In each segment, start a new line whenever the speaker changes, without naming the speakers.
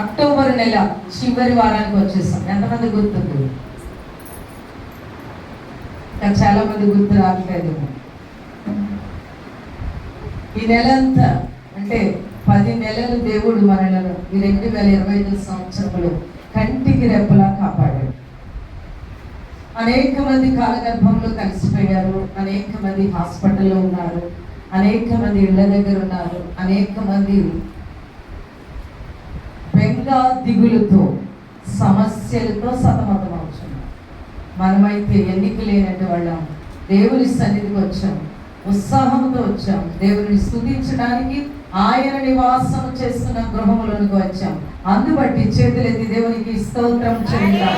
October నెల చివరి వారానికి వచ్చేసాం. ఎంతమంది గుర్తుంది ఇంకా చాలా మంది గుర్తు రావట్లేదు. ఈ నెల అంతా అంటే పది నెలలు దేవుడు మనలను ఈ రెండు వేల ఇరవై ఐదు సంవత్సరములు కంటికి రెప్పలా కాపాడాడు. అనేక మంది కాలగర్భంలో కలిసిపోయారు అనేక మంది హాస్పిటల్లో ఉన్నారు అనేక మంది ఇళ్ళ దగ్గర ఉన్నారు అనేక మంది బెంగ దిగులుతో సమస్యలతో సతమతం అవుతున్నారు మనమైతే ఎన్నిక లేనట్టు వాళ్ళం. దేవుని సన్నిధికి వచ్చాం. ఉత్సాహంతో వచ్చాం. దేవుని స్తుతించడానికి ఆయన నివాసం చేస్తున్న గృహములోనికి వచ్చాం. అందుబట్టి చేతులెత్తి దేవునికి స్తోత్రం చేద్దాం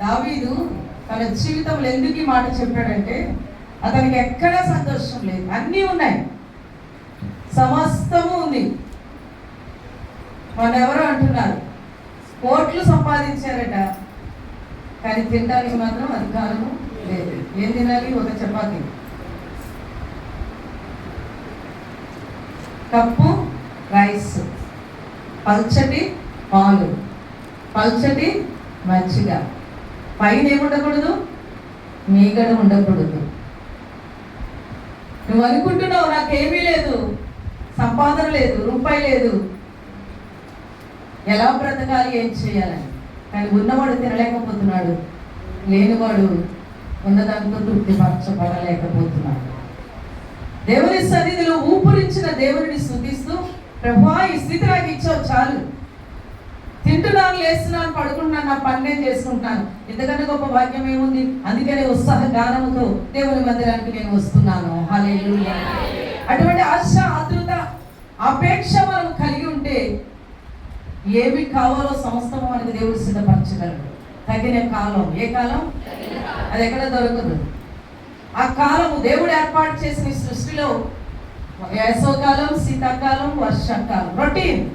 దావీదు తన జీవితంలో ఎందుకు ఈ మాట చెప్పాడంటే అతనికి ఎక్కడా సంతోషం లేదు. అన్నీ ఉన్నాయి. సమస్తము ఉంది. మన ఎవరో అంటున్నారు. కోట్లు సంపాదించారట. కానీ తినడానికి మాత్రం అధికారము లేదు. ఏం తినాలి? ఒక చపాతీ. Cup rice. పల్చటి పాలు. పల్చటి మజ్జిగ పైన ఏముండకూడదు? మీగడ ఉండకూడదు. నువ్వు అనుకుంటున్నావు నాకేమీ లేదు. సంపాదన లేదు రూపాయి లేదు. ఎలా బ్రతకాలి ఏం చేయాలని. కానీ ఉన్నవాడు తినలేకపోతున్నాడు. లేనివాడు ఉన్నదాంతో తృప్తిపరచబడలేకపోతున్నాడు. దేవుని సన్నిధిలో ఊపురించిన దేవుడిని శుద్ధిస్తూ ప్రభా ఈ స్థితి నాకు ఇచ్చావు చాలు. తింటున్నాను లేస్తున్నాను పడుకుంటున్నాను నా పని నేను చేసుకుంటున్నాను ఎందుకంటే గొప్ప భాగ్యం ఏముంది? అందుకనే ఉత్సాహ గానముతో దేవుని మందిరానికి నేను వస్తున్నాను. అటువంటి ఆశ ఆతృత అపేక్ష మనం కలిగి ఉంటే ఏమి కావాలో సమస్తము మనకి దేవుడు సిద్ధపరచగలడు. తగిన కాలం. ఏ కాలం? అది ఎక్కడ దొరకదు ఆ కాలము దేవుడు ఏర్పాటు చేసిన సృష్టిలో వేసవకాలం శీతాకాలం వర్షాకాలం. రొటీన్.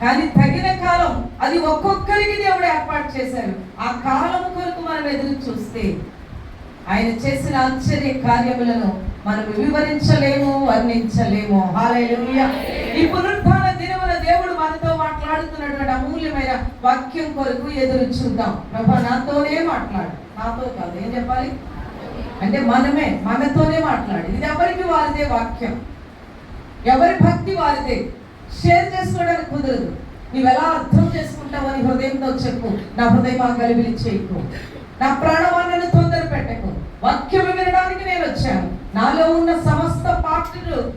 కానీ తగిన కాలం అది ఒక్కొక్కరికి దేవుడు ఏర్పాటు చేశారు ఆ కాలం కొరకు మనం ఎదురు చూస్తే ఆయన చేసిన ఆశ్చర్య కార్యములను మనం వివరించలేము వర్ణించలేము. ఈ పునరుద్ధాన దినమున దేవుడు మనతో మాట్లాడుతున్నటువంటి అమూల్యమైన వాక్యం కొరకు ఎదురు చూద్దాం. ప్రభా నాతోనే మాట్లాడు. నాతో కాదు ఏం చెప్పాలి? అంటే మనమే మనతోనే మాట్లాడు. ఇది ఎవరికి వారిదే వాక్యం? ఎవరి భక్తి వారిదే? షేర్ చేసుకోవడానికి కుదరదు. నువ్వు ఎలా అర్థం చేసుకుంటావు అని హృదయంతో చెప్పు. నా హృదయం ఆ గలిబిలి చేయకు నా ప్రాణవాన్నను తొందర పెట్టకు వాక్యం వినడానికి నేను వచ్చాను. నాలో ఉన్న సమస్త పాటలు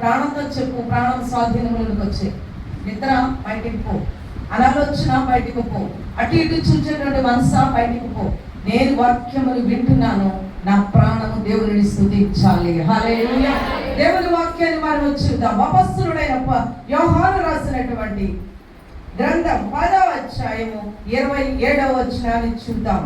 ప్రాణంతో చెప్పు. ప్రాణం స్వాధీనములకు వచ్చే. నిద్ర బయటికి పో. అనాలోచన బయటికి పో. అటు ఇటు చూచేటువంటి మనసా బయటికి పో. నేను వాక్యములు వింటున్నాను. నా ప్రాణము దేవుని స్థుతించాలి. హాలే దేవుని వాక్యాన్ని మనం చూద్దాం. అపస్సులుడైన వ్యవహారం యోహాను రాసినటువంటి గ్రంథం పదవ అధ్యాయము ఇరవై ఏడవ వచ్చినాన్ని చూద్దాం.